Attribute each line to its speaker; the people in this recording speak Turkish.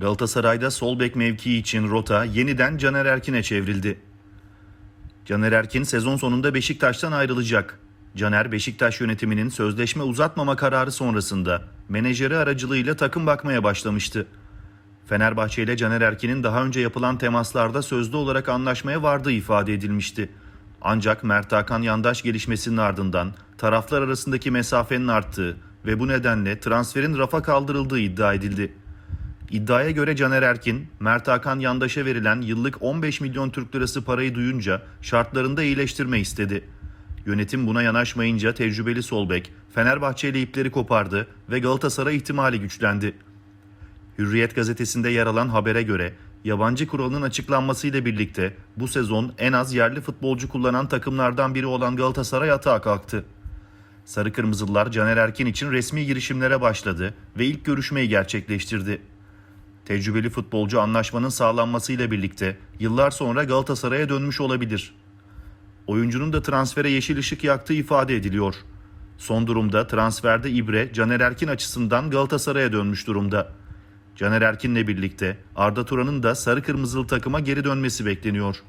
Speaker 1: Galatasaray'da sol bek mevkii için rota yeniden Caner Erkin'e çevrildi. Caner Erkin sezon sonunda Beşiktaş'tan ayrılacak. Caner Beşiktaş yönetiminin sözleşme uzatmama kararı sonrasında menajeri aracılığıyla takım bakmaya başlamıştı. Fenerbahçe ile Caner Erkin'in daha önce yapılan temaslarda sözlü olarak anlaşmaya vardığı ifade edilmişti. Ancak Mert Hakan yandaş gelişmesinin ardından taraflar arasındaki mesafenin arttığı ve bu nedenle transferin rafa kaldırıldığı iddia edildi. İddiaya göre Caner Erkin, Mert Hakan yandaşa verilen yıllık 15 milyon Türk lirası parayı duyunca şartlarında iyileştirme istedi. Yönetim buna yanaşmayınca tecrübeli sol bek Fenerbahçe ile ipleri kopardı ve Galatasaray ihtimali güçlendi. Hürriyet gazetesinde yer alan habere göre yabancı kuralının açıklanmasıyla birlikte bu sezon en az yerli futbolcu kullanan takımlardan biri olan Galatasaray atağa kalktı. Sarı Kırmızılılar Caner Erkin için resmi girişimlere başladı ve ilk görüşmeyi gerçekleştirdi. Tecrübeli futbolcu anlaşmanın sağlanmasıyla birlikte yıllar sonra Galatasaray'a dönmüş olabilir. Oyuncunun da transfere yeşil ışık yaktığı ifade ediliyor. Son durumda transferde İbre Caner Erkin açısından Galatasaray'a dönmüş durumda. Caner Erkin'le birlikte Arda Turan'ın da sarı kırmızılı takıma geri dönmesi bekleniyor.